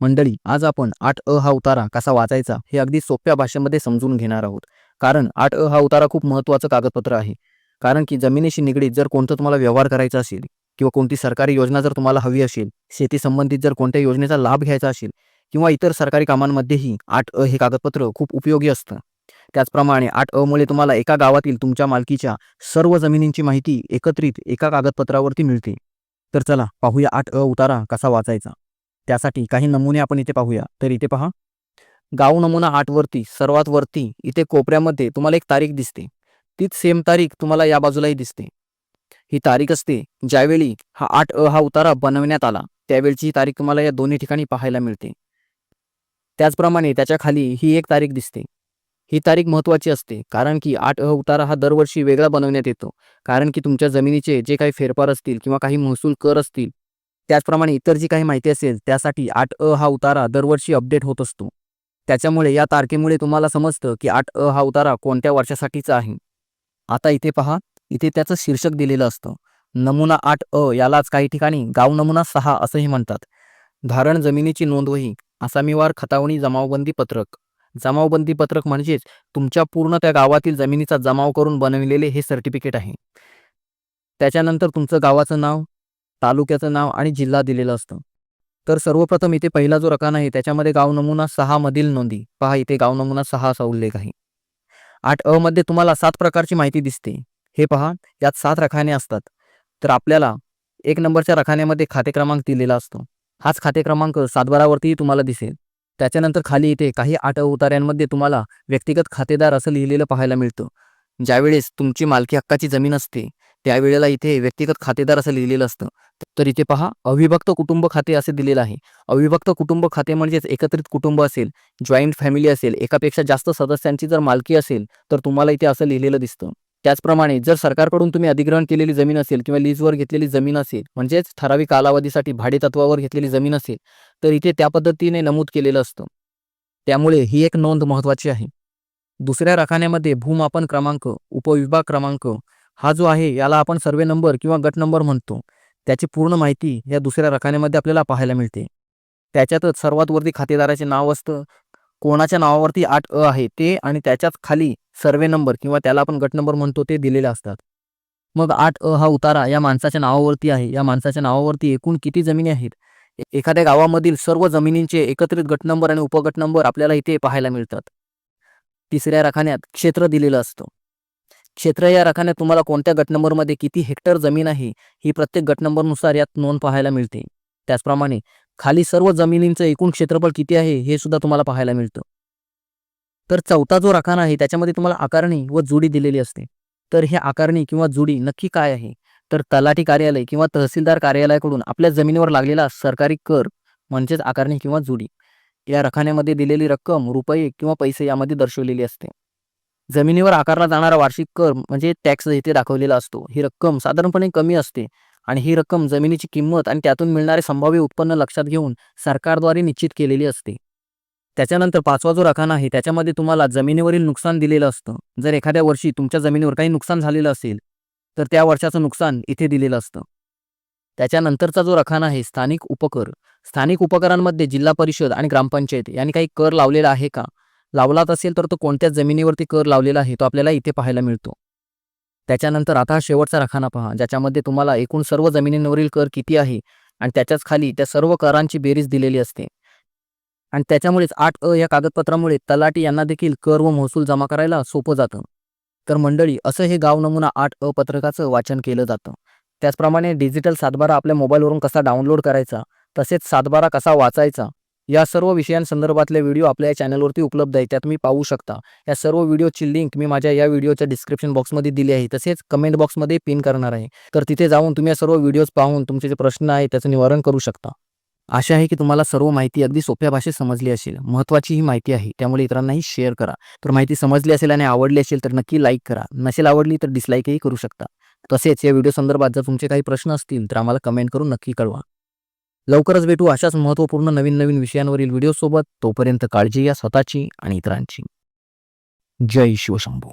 मंडळी आज आपण आठ अ हा उतारा कसा वाचायचा हे अगदी सोप्या भाषेमध्ये समजून घेणार आहोत. कारण आठ अ हा उतारा खूप महत्त्वाचं कागदपत्र आहे. कारण की जमिनीशी निगडीत जर कोणतं तुम्हाला व्यवहार करायचा असेल किंवा कोणती सरकारी योजना जर तुम्हाला हवी असेल शेती संबंधित जर कोणत्या योजनेचा लाभ घ्यायचा असेल किंवा इतर सरकारी कामांमध्येही आठ अ हे कागदपत्र खूप उपयोगी असतं. त्याचप्रमाणे आठ अ मुळे तुम्हाला एका गावातील तुमच्या मालकीच्या सर्व जमिनींची माहिती एकत्रित एका कागदपत्रावरती मिळते. तर चला पाहूया आठ अ उतारा कसा वाचायचा. त्यासाठी काही नमुने आपण इथे पाहूया. तर इथे पहा. गाव नमुना आठवरती सर्वात वरती इथे कोपऱ्यामध्ये तुम्हाला एक तारीख दिसते. तीच सेम तारीख तुम्हाला या बाजूलाही दिसते. ही तारीख असते ज्यावेळी हा आठ अ हा उतारा बनवण्यात आला त्यावेळची ही तारीख तुम्हाला या दोन्ही ठिकाणी पाहायला मिळते. त्याचप्रमाणे त्याच्याखाली ही एक तारीख दिसते. ही तारीख महत्त्वाची असते कारण की आठ अ उतारा हा दरवर्षी वेगळा बनवण्यात येतो. कारण की तुमच्या जमिनीचे जे काही फेरफार असतील किंवा काही महसूल कर असतील त्याचप्रमाणे इतर जी काही माहिती असेल त्यासाठी आठ अ हा उतारा दरवर्षी अपडेट होत असतो. त्याच्यामुळे या तारखेमुळे तुम्हाला समजतं की आठ अ हा उतारा कोणत्या वर्षासाठीचा आहे. आता इथे पहा इथे त्याचं शीर्षक दिलेलं असतं. नमुना आठ अ यालाच काही ठिकाणी गाव नमुना सहा असंही म्हणतात. धारण जमिनीची नोंदवही आसामीवार खतावणी जमावबंदी पत्रक. जमावबंदी पत्रक म्हणजेच तुमच्या पूर्ण त्या गावातील जमिनीचा जमाव करून बनविलेले हे सर्टिफिकेट आहे. त्याच्यानंतर तुमचं गावाचं नाव तालुक्याचं नाव आणि जिल्हा दिलेलं असतं. तर सर्वप्रथम इथे पहिला जो रकाना आहे त्याच्यामध्ये गाव नमुना सहा मधील नोंदी. पहा इथे गाव नमुना सहा असा उल्लेख आहे. आठ अ मध्ये तुम्हाला सात प्रकारची माहिती दिसते. हे पहा यात सात रखाने असतात. तर आपल्याला एक नंबरच्या रखान्यामध्ये खाते क्रमांक दिलेला असतो. हाच खाते क्रमांक सातबारावरतीही तुम्हाला दिसेल. त्याच्यानंतर खाली इथे काही आठ उतार्यांमध्ये तुम्हाला व्यक्तिगत खातेदार असं लिहिलेलं पाहायला मिळतं. ज्यावेळेस तुमची मालकी हक्काची जमीन असते त्यावेळेला इथे व्यक्तिगत खातेदार असं लिहिलेलं असतं. तर इथे पहा अविभक्त कुटुंब खाते असे दिलेलं आहे. अविभक्त कुटुंब खाते म्हणजेच एकत्रित कुटुंब असेल जॉईंट फॅमिली असेल एकापेक्षा जास्त सदस्यांची जर मालकी असेल तर तुम्हाला इथे असं लिहिलेलं दिसतं. त्याचप्रमाणे जर सरकारकडून तुम्ही अधिग्रहण केलेली जमीन असेल किंवा लीजवर घेतलेली जमीन असेल म्हणजेच ठराविक कालावधीसाठी भाडेतत्वावर घेतलेली जमीन असेल तर इथे त्या पद्धतीने नमूद केलेलं असतं. त्यामुळे ही एक नोंद महत्त्वाची आहे. दुसऱ्या रखान्यामध्ये भूमापन क्रमांक उपविभाग क्रमांक हा जो आहे याला आपण सर्वे नंबर किंवा गट नंबर म्हणतो. त्याची पूर्ण माहिती या दुसऱ्या रखान्यामध्ये आपल्याला पाहायला मिळते. त्याच्यातच सर्वात वरती खातेदाराचे नाव असतं. कोणाच्या नावावरती आठ अ आहे ते आणि त्याच्याच खाली सर्वे नंबर किंवा त्याला आपण गट नंबर म्हणतो ते दिलेले असतात. मग आठ अ हा उतारा या माणसाच्या नावावरती आहे. या माणसाच्या नावावरती एकूण किती जमिनी आहेत? एखाद्या गावामधील सर्व जमिनींचे एकत्रित गट नंबर आणि उपगट नंबर आपल्याला इथे पाहायला मिळतात. तिसऱ्या रखान्यात क्षेत्र दिलेलं असतं. क्षेत्र या रखान्यात तुम्हाला कोणत्या गट नंबरमध्ये किती हेक्टर जमीन आहे ही प्रत्येक गट नंबरनुसार यात नोंद पाहायला मिळते. त्याचप्रमाणे खाली सर्व जमिनींचं एकूण क्षेत्रफळ किती आहे हे सुद्धा तुम्हाला पाहायला मिळतं. तर चौथा जो रखाना आहे त्याच्यामध्ये तुम्हाला आकारणी व जुडी दिलेली असते. तर हे आकारणी किंवा जुडी नक्की काय आहे? तर तलाठी कार्यालय किंवा तहसीलदार कार्यालयाकडून आपल्या जमिनीवर लागलेला सरकारी कर म्हणजेच आकारणी किंवा जुडी या रखान्यामध्ये दिलेली रक्कम रुपये किंवा पैसे यामध्ये दर्शवलेली असते. जमिनीवर आकारला जाणारा वार्षिक कर म्हणजे टॅक्स इथे दाखवलेला असतो. ही रक्कम साधारणपणे कमी असते आणि ही रक्कम जमिनीची किंमत आणि त्यातून मिळणारे संभाव्य उत्पन्न लक्षात घेऊन सरकारद्वारे निश्चित केलेली असते. त्याच्यानंतर पाचवा जो रखाना आहे त्याच्यामध्ये तुम्हाला जमिनीवरील नुकसान दिलेलं असतं. जर एखाद्या वर्षी तुमच्या जमिनीवर काही नुकसान झालेलं असेल तर त्या वर्षाचं नुकसान इथे दिलेलं असतं. त्याच्यानंतरचा जो रखाना आहे स्थानिक उपकर. स्थानिक उपकरांमध्ये जिल्हा परिषद आणि ग्रामपंचायत यांनी काही कर लावलेला आहे का? लावलाच असेल तर तो कोणत्या जमिनीवरती कर लावलेला आहे तो आपल्याला इथे पाहायला मिळतो. त्याच्यानंतर आता हा शेवटचा रखाना पहा ज्याच्यामध्ये तुम्हाला एकूण सर्व जमिनींवरील कर किती आहे आणि त्याच्याच खाली त्या सर्व करांची बेरीज दिलेली असते. आणि त्याच्यामुळेच आठ अ या कागदपत्रामुळे तलाटी यांना देखील कर व महसूल जमा करायला सोपं जातं. तर मंडळी असं हे गाव नमुना आठ अ पत्रकाचं वाचन केलं जातं. त्याचप्रमाणे डिजिटल सातबारा आपल्या मोबाईलवरून कसा डाउनलोड करायचा तसेच सातबारा कसा वाचायचा या सर्व विषयांसंदर्भातले व्हिडिओ आपल्या या चॅनलवरती उपलब्ध आहे त्यात मी पाहू शकता. या सर्व व्हिडिओची लिंक मी माझ्या या व्हिडिओच्या डिस्क्रिप्शन बॉक्समध्ये दिली आहे. तसेच कमेंट बॉक्समध्ये पिन करणार आहे. तर तिथे जाऊन तुम्ही या सर्व व्हिडिओज पाहून तुमचे जे प्रश्न आहे त्याचं निवारण करू शकता. आशा आहे की तुम्हाला सर्व माहिती अगदी सोप्या भाषेत समजली असेल. महत्त्वाची ही माहिती आहे. त्यामुळे इतरांनाही शेअर करा. तर माहिती समजली असेल आणि आवडली असेल तर नक्की लाईक करा. नसेल आवडली तर डिसलाईकही करू शकता. तसेच या व्हिडिओ संदर्भात जर तुमचे काही प्रश्न असतील तर आम्हाला कमेंट करून नक्की कळवा. लवकरच भेटू अशाच महत्त्वपूर्ण नवीन नवीन विषयांवरील व्हिडिओसोबत. तोपर्यंत काळजी घ्या स्वतःची आणि इतरांची. जय शिवशंभू.